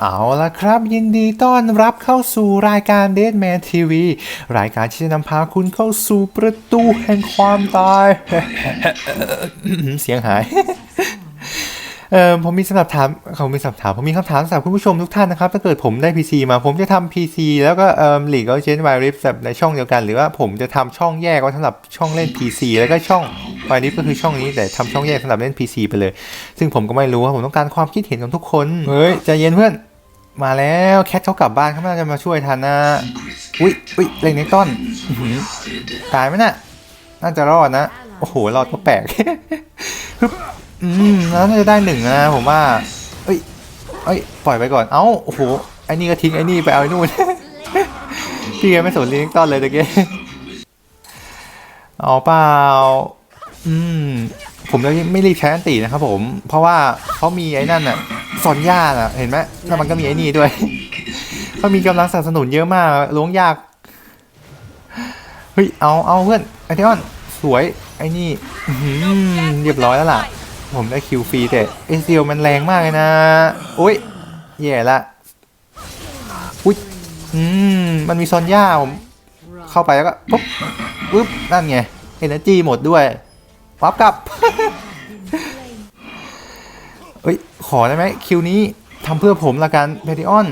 เอาละครับ ยินดีต้อนรับเข้าสู่รายการ Dead Man TV รายการที่จะนำพาคุณเข้าสู่ประตูแห่งความตาย เสียงหาย เออผมมีสำหรับถามเขามีสำหรับถามผมมีคำถามสำหรับคุณผู้ชมทุกท่านนะครับ ถ้าเกิดผมได้ PC มาผมจะทำ PC แล้วก็เอ่อหลีกเอาเชนไวริฟแบบในช่องเดียวกัน หรือว่าผมจะทำช่องแยกไว้สำหรับช่องเล่น PC แล้วก็ช่องไวริฟก็คือช่องนี้แต่ทำช่องแยกสำหรับเล่น PC ไปเลย ซึ่งผมก็ไม่รู้ว่าผมต้องการความคิดเห็นของทุกคนเฮ้ยใจเย็นเพื่อนมาแล้วแคทเขากลับบ้านเขาน่าจะมาช่วยทันนะอุ๊ยอุ๊ยเล็งในต้นอื้อหือตายไหมน่ะน่าจะรอดนะ โอ้โหรอดก็แปลกฮึบ อืมแล้วน่าจะได้หนึ่งนะผมว่า เอ้ย เอ้ย ปล่อยไปก่อน เอ้า โอ้โห ไอ้นี่ก็ทิ้งไอ้นี่ไปเอาไอ้นู่น พี่แกไม่สนลิงต้อนเลยตะเกียเอาเปล่า อืม ผมจะไม่รีบใช้อันตีนะครับผม เพราะว่าเขามีไอ้นั่นน่ะซอนย่าน่ะเห็นไหมแล้วมันก็มีไอ้นี่ด้วยเขามีกำลังสนับสนุนเยอะมากล้วงยาก เฮ้ย เอา เอาเพื่อน ไอเทออน สวย ไอ้นี่เรียบร้อยแล้วล่ะ ผมได้คิวฟรีแต่เอเซียมันแรงมากเลยนะอุ้ยแย่ละอุ้ยอืมมันมีซอนย่าผมเข้าไปแล้วก็ปุ๊บปุ๊บนั่นไงเอเนจีหมดด้วยปั๊บกลับเอ้ยขอได้ไหมคิวนี้ทำเพื่อผมละกันเพดิออน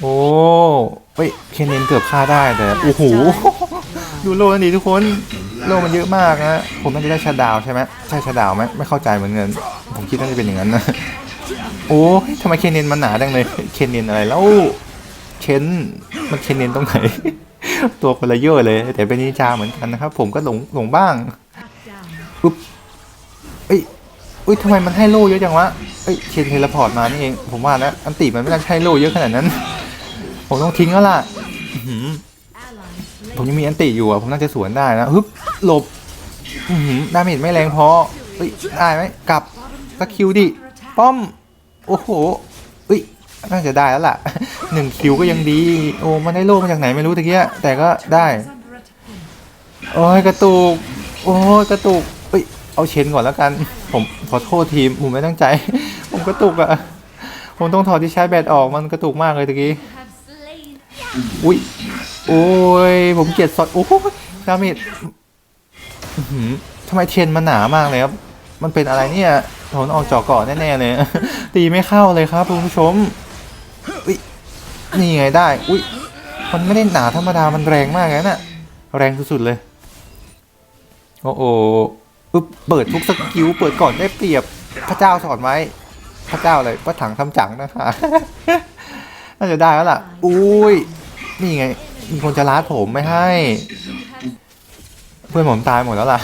โอ้เฮ้ย เคนเนนเกือบฆ่าได้แต่ โอ้โห ดูโลนั่นดีทุกคน โลมันเยอะมากนะผมน่าจะได้ชาดาวใช่ไหมใช่ชาดาวไหมไม่เข้าใจเหมือนกันผมคิดน่าจะเป็นอย่างนั้นนะโอ้ยทำไมเคนเนนมันหนาจังเลยเคนเนนอะไรแล้วเคนมันเคนเนนตรงไหน ตัวคนละเยอะเลย แต่เป็นนินจาเหมือนกันนะครับ ผมก็หลงหลงบ้างอุ๊บเอ้ยอุ้ยทำไมมันให้โล่เยอะจังวะเอ้ยเคนเทเลพอร์ตมานี่เองผมว่าแล้วอันติมันไม่น่าใช่โล่เยอะขนาดนั้น ผมต้องทิ้งแล้วล่ะ ผมยังมีอันติอยู่อะผมน่าจะสวนได้นะฮึบหลบหือดาเมจไม่แรงพอเอ้ยได้ไหมกลับสกิลดิป้อมโอ้โหเอ้ยน่าจะได้แล้วล่ะหนึ่งคิวก็ยังดีโอ้มันได้โล่มาจากไหนไม่รู้ตะเกียแต่ก็ได้โอ้ยกระตุกโอ้ยกระตุกเอ้ยเอาเชนก่อนแล้วกัน ผมขอโทษทีมผมไม่ตั้งใจ ผมกระตุกอะผมต้องถอดที่ใช้แบตออกมันกระตุกมากเลยตะกี้ อุ้ยโอ้ยผมเกลียดสดโอ้โหดาเมจอื้อหือทำไมเชนมันหนามากเลยครับ มันเป็นอะไรเนี่ยถอนออกจอก่อนแน่ๆเลย ตีไม่เข้าเลยครับคุณผู้ชมอุ้ยนี่ไงได้ อุ้ยมันไม่ได้หนาธรรมดามันแรงมากเลยนะแรงสุดๆเลย โอ้โหอึบเปิดทุกสกิลเปิดก่อนได้เปรียบพระเจ้าสอนไว้ พระเจ้าเลยพระถังทำจังนะคะน่าจะได้แล้วล่ะ อุ้ย นี่ไง มีคนจะล้าผมไม่ให้ เพื่อนผมตายหมดแล้วล่ะ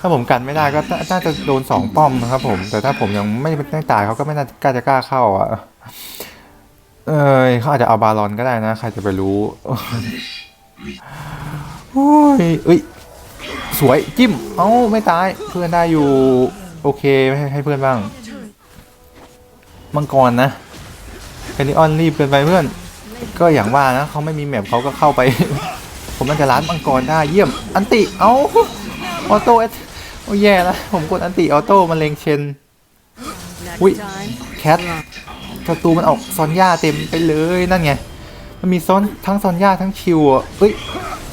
ถ้าผมกันไม่ได้ก็น่าจะโดนสองป้อมนะครับผม แต่ถ้าผมยังไม่ไม่ตายเขาก็ไม่น่ากล้าจะกล้าเข้าอะ เอยเขาอาจจะเอาบาลอนก็ได้นะ ใครจะไปรู้โอ้ยเอ้ย สวยจิ้ม เอ้าไม่ตาย เพื่อนได้อยู่ โอเคให้เพื่อนบ้าง มังกรนะแคนดิออนรีบเกินไปเพื่อน ก็อย่างว่านะเขาไม่มีแมปเขาก็เข้าไป ผมน่าจะล้านมังกรได้เยี่ยมอันติเอาออโต้เอโอ้แย่แล้วผมกดอันติออโต้มันเลงเชนอุ้ยแคทศัตรูมันออกซอนย่าเต็มไปเลยนั่นไง มันมีซอนทั้งซอนย่าทั้งชิวอะเอ้ย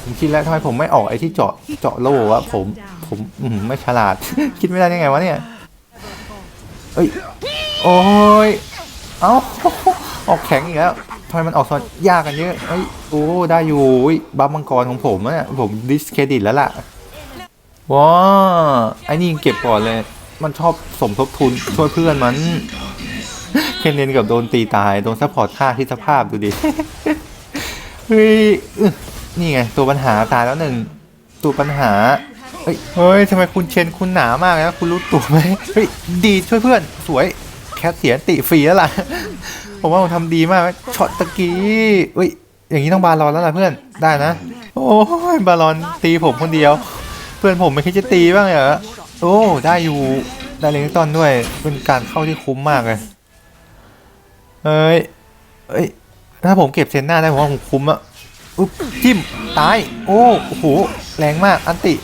ผมคิดแล้วทำไมผมไม่ออกไอ้ที่เจาะเจาะโล่วะผมผมอืมไม่ฉลาด คิดไม่ได้ยังไงวะเนี่ยเอ้ยโอ้ยเอ้า ออกแข็งอีกแล้วทำไมมันออกซอนยากกันเยอะเอ้ยโอ้ได้อยู่บัฟมังกรของผมอะเนี่ยผมดิสเครดิตแล้วล่ะว้าไอ้นี่เก็บก่อนเลย มันชอบสมทบทุนช่วยเพื่อนมันเคนเนนกับโดนตีตายโดนซัพพอร์ตฆ่าที่สภาพดูดิเฮ้ยอึ๊ะนี่ไง ตัวปัญหาตายแล้วหนึ่งตัวปัญหาเฮ้ยทำไมคุณเชนคุณหนามากเลยนะคุณรู้ตัวไหมเฮ้ยดีช่วยเพื่อน สวยแคทเสียติฟรีแล้วล่ะ ผมว่าผมทำดีมากช็อตตะกี้เฮ้ยอย่างนี้ต้องบาลอนแล้วล่ะเพื่อนได้นะ โอ้ยบาลอนตีผมคนเดียว เพื่อนผมไม่คิดจะตีบ้างเหรอโอ้ได้อยู่ได้เลงตอนด้วยเป็นการเข้าที่คุ้มมากเลยเอ้ยเอ้ยถ้าผมเก็บเซนหน้าได้ผมว่าผมคุ้มอะอุ๊บจิ้มตายโอ้โหแรงมากอันติ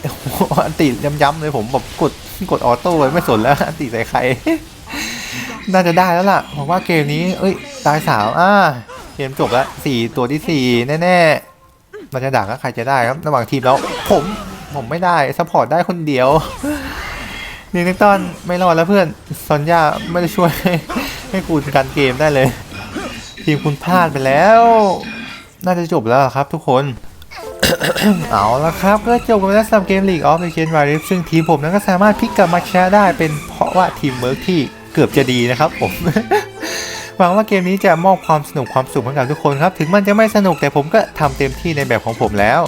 อันติย้ำๆเลยผมแบบกดกดออโต้ไว้ไม่สนแล้วอันติใส่ใคร น่าจะได้แล้วล่ะผมว่าเกมนี้ เอ้ย ตายสาวอ่าเกมจบล้วสี่ตัวที่สี่แน่ๆมันจะด่าก็ใครจะได้ครับ ระหว่างทีมแล้ว ผมผมไม่ได้ซัพพอร์ตได้คนเดียวนิกตันไม่รอดแล้วเพื่อนซอนยาไม่ได้ช่วยให้ให้คุณกันเกมได้เลย ทีมคุณพลาดไปแล้ว น่าจะจบแล้วครับทุกคนเอาละครับก็จบกันไปแล้วสำหรับเกม League of Legends Wild ซึ่งทีมผมนั้นก็สามารถพลิกกลับมาชนะได้เป็นเพราะว่าทีมเวิร์กที่ กือบจะดีนะครับผม หวังว่าเกมนี้จะมอบความสนุกความสุขให้กับทุกคนครับ ถึงมันจะไม่สนุกแต่ผมก็ทำเต็มที่ในแบบของผมแล้ว